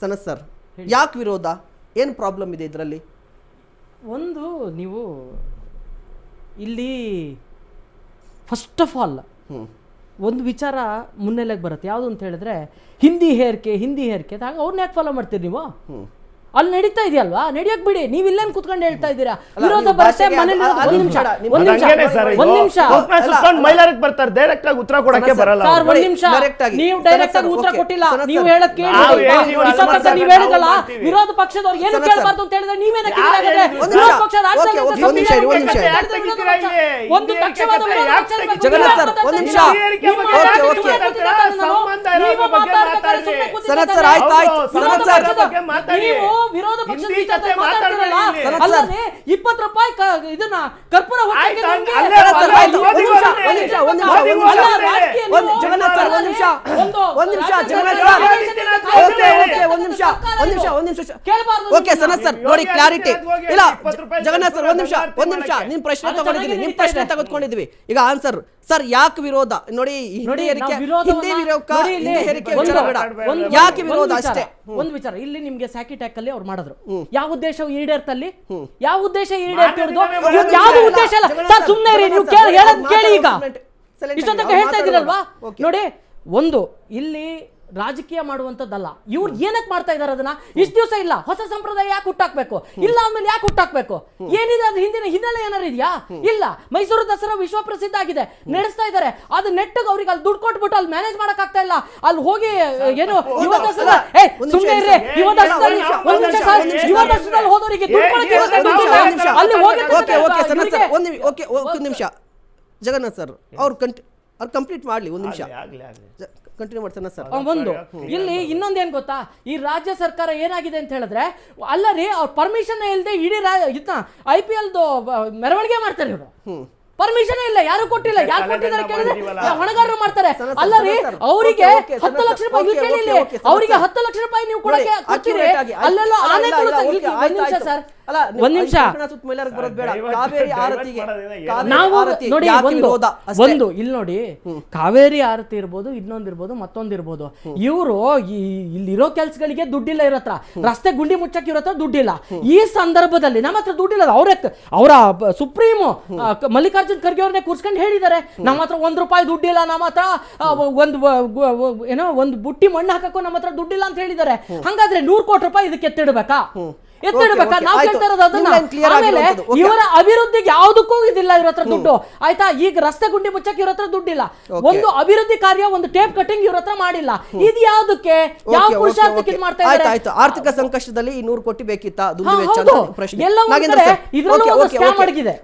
Sanath sir ಯಾಕೆ ವಿರೋಧ? ಏನು ಪ್ರಾಬ್ಲಮ್ ಇದೆ ಇದರಲ್ಲಿ? ಒಂದು ನೀವು ಇಲ್ಲಿ ಫಸ್ಟ್ ಆಫ್ ಆಲ್ ಹ್ಞೂ ಒಂದು ವಿಚಾರ ಮುನ್ನೆಲೆಗೆ ಬರುತ್ತೆ. ಯಾವುದು ಅಂತ ಹೇಳಿದ್ರೆ ಹಿಂದಿ ಹೇರ್ಕೆ ಹಿಂದಿ ಹೇರಿಕೆ ಹಂಗೆ ಅವ್ರನ್ನ ಯಾಕೆ ಫಾಲೋ ಮಾಡ್ತೀರಿ ನೀವು? ಹ್ಞೂ ಅಲ್ಲಿ ನಡೀತಾ ಇದೆಯಲ್ವಾ? ನಡಿಯಕ್ ಬಿಡಿ ನೀವ್ ಇಲ್ಲೇನ್ ಕುತ್ಕೊಂಡು ಹೇಳ್ತಾ ಇದ್ದೀರಾ? ವಿರೋಧ ಬರುತ್ತೆ ಒಂದ್ ನಿಮಿಷ ಒಂದ್ ಮೈಲಾರಕ್ಕೆ ಬರ್ತಾರೆ ಡೈರೆಕ್ಟ್ ಆಗಿ ಉತ್ತರ ಕೊಡಕ್ಕೆ ಬರಲ್ಲ ಸರ್. ಒಂದ್ ನಿಮಿಷ. ನೀವು ಡೈರೆಕ್ಟ್ ಆಗಿ ಉತ್ತರ ಕೊಟ್ಟಿಲ್ಲ. ನೀವು ಹೇಳಕ್ ಕೇಳಿ ನಾವು ಹೇಳಿದಲ್ಲ ವಿರೋಧ ಪಕ್ಷದವ್ರು ಏನು ಕೇಳಬಾರ್ದು ಅಂತ ಹೇಳಿದ್ರೆ ನೀವೇನ ವಿರೋಧ ಜಗನ್ನಾಥ್ ಸರ್, ಒಂದ್ ನಿಮಿಷ. ಸನತ್ ಸರ್, ಆಯ್ತು, ಆಯ್ತು. ಸನತ್ ಸರ್. ನೀವು ವಿರೋಧ ಪಕ್ಷದ ಮಾತಾಡ್ತಿರಲ್ಲ. ಅಲ್ಲದೆ ಇಪ್ಪತ್ತು ರೂಪಾಯಿ ಇದನ್ನ ಕರ್ಪೂರ ಹೊಟ್ಟೆಗೆ ಅಲ್ಲೇ ಅಲ್ಲೇ ಒಂದ್. ಅಲ್ಲ, ಜಗನ್ನಾಥ್ ಸರ್, ಒಂದ್ ನಿಮಿಷ. ಒಂದು ನಿಮಿಷ, ಜಗನ್ನಾಥ್ ಸರ್. ಓಕೆ, ಓಕೆ, ಒಂದ್ ನಿಮಿಷ, ಒಂದು ನಿಮಿಷ, ಒಂದು ನಿಮಿಷ. ಓಕೆ. ಸನತ್ ಸರ್ ನೋಡಿ ಕ್ಲಾರಿಟಿ ಇಲ್ಲ ಜಗನ್ನಾಥ್ ಸರ್ ಒಂದು ನಿಮಿಷ. ಒಂದು ನಿಮಿಷ. ನಿಮ್ಮ ಪ್ರಶ್ನೆ ತಗೊಂಡಿದ್ದೀನಿ. ಚೆನ್ನಾಗಿ ನಿಮ್ ಪ್ರಶ್ನೆ ತಗದ್ಕೊಂಡಿದೀವಿ ಈಗ ಆನ್ಸರ್ ಸರ್ ಯಾಕೆ ವಿರೋಧ? ನೋಡಿ ಹಿಂದಿ ನೋಡಿ ಹೇರಿಕೆ ಹಿಂದಿ ವಿರೋಧ ನೋಡಿ ಇಲ್ಲಿ ಹಿಂದಿ ಹೇರಿಕೆ ವಿಚಾರ ಬೇಡ. ಒಂದು- ಯಾಕೆ ವಿರೋಧ ಅಷ್ಟೇ? ಒಂದು ವಿಚಾರ. ಇಲ್ಲಿ ನಿಮ್ಗೆ ಸ್ಯಾಕಿ ಟ್ಯಾಕ್ ಅಲ್ಲಿ ಅವ್ರು ಮಾಡಿದ್ರು. ಯಾವ ಉದ್ದೇಶ ಈಡೇರ್ತಲ್ಲಿ? ಯಾವ ಉದ್ದೇಶ ಈಡೇರ್ತಿರೋದು ಯಾವ ಉದ್ದೇಶ ಇಲ್ಲ. ಸರ್ ಸುಮ್ಮನೆ ಇರಿ ನೀವು ಕೇಳಿ ಹೇಳೋದ್ ಕೇಳಿ ಈಗ. ಇಷ್ಟೊತ್ತಕ್ಕೆ ಹೇಳ್ತಾ ಇದ್ದೀರಲ್ವಾ? ನೋಡಿ ಒಂದು ಇಲ್ಲಿ ರಾಜಕೀಯ ಮಾಡುವಂತದ್ದಲ್ಲ ಇವ್ರು ಏನಕ್ ಮಾಡ್ತಾ ಇದಾರೆ ಅದನ್ನ? ಇಷ್ಟ ದಿವಸ ಇಲ್ಲ. ಹೊಸ ಸಂಪ್ರದಾಯ ಯಾಕೆ ಹುಟ್ಟಾಕ್ಬೇಕು? ಇಲ್ಲ ಆಮೇಲೆ ಯಾಕೆ ಹುಟ್ಟಾಕ್ಬೇಕು? ಏನಿದೆ ಅದು ಹಿಂದಿನ ಹಿನ್ನೆಲೆ ಏನಾರು ಇದೆಯಾ? ಇಲ್ಲ. ಮೈಸೂರು ದಸರಾ ವಿಶ್ವ ಪ್ರಸಿದ್ಧ ಆಗಿದೆ. ನಡೆಸ್ತಾ ಇದ್ದಾರೆ ಅದು ನೆಟ್ಟಿಗೆ ಅವ್ರಿಗೆ ಅಲ್ಲಿ ದುಡ್ಡು ಕೊಟ್ಬಿಟ್ಟು ಅಲ್ಲಿ ಮ್ಯಾನೇಜ್ ಮಾಡಕ್ ಆಗ್ತಾ ಇಲ್ಲ. ಅಲ್ಲಿ ಹೋಗಿ ಏನು ಯುವ ದಸರಾ? ಏ ಸುಮ್ಮನೆ ನಿಮಿಷ ಇರ್ರಿ. ಸರ್. ಯುವ ಒಂದ್ ದಸರಾದಲ್ಲಿ ನಿಮಿಷ, ಒಂದ್ ನಿಮಿಷ ಸರ್ ಯುವ ದಸರಾದಲ್ಲಿ ಹೋದವರಿಗೆ ದುಡ್ಡು ಕೊಡಕ್ಕೆ ಓಕೆ ಓಕೆ ಓಕೆ ಒಂದು ನಿಮಿಷ. ಜಗನ್ನಾಥ್ ಸರ್ ಅವ್ರು ಕಂಟ್ ಅವ್ರು ಕಂಪ್ಲೀಟ್ ಮಾಡಲಿ ಒಂದು ನಿಮಿಷ ಆಗ್ಲಿ, ಆಗ್ಲಿ, ಆಗ್ಲಿ. ಕಂಟಿನ್ಯೂ ಮಾಡ್ತಾನೆ ಸರ್ ಒಂದು ಇಲ್ಲಿ ಇನ್ನೊಂದೇನ್ ಗೊತ್ತಾ ಈ ರಾಜ್ಯ ಸರ್ಕಾರ ಏನಾಗಿದೆ ಅಂತ ಹೇಳಿದ್ರೆ ಅಲ್ಲ ರೀ ಅವ್ರ ಪರ್ಮಿಷನ್ ಇಲ್ಲದೆ ಇಡೀ ಇದನ್ನ ಐ ಪಿ ಎಲ್ದು ಮೆರವಣಿಗೆ ಮಾಡ್ತಾರೆ ಇವರು ಪರ್ಮಿಷನ್ ಇಲ್ಲ ಯಾರು ಕೊಟ್ಟಿಲ್ಲ ಯಾರು ಕೊಟ್ಟಿದ್ದಾರೆ ಕೇಳಿದ್ರೆ. ಹೊಣೆಗಾರರು ಮಾಡ್ತಾರೆ ಅಲ್ಲ ರೀ. ಅವರಿಗೆ ಹತ್ತು ಲಕ್ಷ ರೂಪಾಯಿ ಕೇಳಿ ಅವರಿಗೆ. ಹತ್ತು ಲಕ್ಷ ರೂಪಾಯಿ ನೀವು ಕೊಡಕ್ಕೆ. ಅಲ್ಲೆಲ್ಲ ಆನೆ. ಸರ್ ಅಲ್ಲ, ಒಂದ್ ನಿಮಿಷ. ಕಾವೇರಿ ಆರತಿಗೆ ನಾವು ನೋಡಿ ಒಂದು ಒಂದು ಇಲ್ಲಿ ನೋಡಿ ಕಾವೇರಿ ಆರತಿ ಇರ್ಬೋದು ಇನ್ನೊಂದಿರ್ಬೋದು ಮತ್ತೊಂದಿರ್ಬೋದು ಇವರು ಇಲ್ಲಿರೋ ಕೆಲ್ಸಗಳಿಗೆ ದುಡ್ಡಿಲ್ಲ ಇರತ್ರ ರಸ್ತೆ ಗುಂಡಿ ಮುಚ್ಚಕ್ ಇರತ್ರ ದುಡ್ಡಿಲ್ಲ. ಈ ಸಂದರ್ಭದಲ್ಲಿ ನಮ್ಮ ಹತ್ರ ದುಡ್ಡಿಲ್ಲ ಅವ್ರ ಅವರ ಸುಪ್ರೀಂ ಮಲ್ಲಿಕಾರ್ಜುನ್ ಖರ್ಗೆ ಅವ್ರನ್ನೇ ಕೂರ್ಸ್ಕೊಂಡು ಹೇಳಿದ್ದಾರೆ. ನಮ್ಮ ಹತ್ರ ಒಂದ್ ರೂಪಾಯಿ ದುಡ್ಡಿಲ್ಲ ನಮ್ಮ ಹತ್ರ ಒಂದು ಏನೋ ಒಂದು ಬುಟ್ಟಿ ಮಣ್ಣು ಹಾಕಕ್ಕೂ ನಮ್ಮ ಹತ್ರ ದುಡ್ಡಿಲ್ಲ ಅಂತ ಹೇಳಿದ್ದಾರೆ. ಹಂಗಾದ್ರೆ ನೂರ್ ಕೋಟಿ ರೂಪಾಯಿ ಇದಕ್ಕೆ ಎತ್ತಿಡ್ಬೇಕಾ? ಎತ್ತಿಡ್ಬೇಕಾ ನಾವು. ಕೇಳ್ತಾ ಇರೋದು ಅದನ್ನ. ಆಮೇಲೆ ಇವರ ಅಭಿವೃದ್ಧಿಗೆ ಯಾವುದಕ್ಕೂ ಇದಿಲ್ಲ ಇವ್ರ ಹತ್ರ ದುಡ್ಡು. ಆಯ್ತಾ? ಈಗ ರಸ್ತೆ ಗುಂಡಿ ಮುಚ್ಚಕ್ಕೆ ಇವ್ರ ಹತ್ರ ದುಡ್ಡಿಲ್ಲ. ಒಂದು ಅಭಿವೃದ್ಧಿ ಕಾರ್ಯ ಒಂದು ಟೇಪ್ ಕಟಿಂಗ್ ಇವ್ರ ಹತ್ರ ಮಾಡಿಲ್ಲ. ಇದು ಯಾವ್ದಕ್ಕೆ? ಯಾವ ಪುರುಷಾರ್ಥಕ್ಕೆ ಇದು ಮಾಡ್ತಾ ಇದ್ದಾರೆ? ಆಯ್ತು ಆರ್ಥಿಕ ಸಂಕಷ್ಟದಲ್ಲಿ ಈ ನೂರು ಕೋಟಿ ಬೇಕಿತ್ತಾ? ದುಡ್ಡು ವೆಚ್ಚ ಪ್ರಶ್ನೆ. ಎಲ್ಲ ಇದ್ರಲ್ಲೂ ಒಂದು ಸ್ಕ್ಯಾಮ್ ಅಡಗಿದೆ.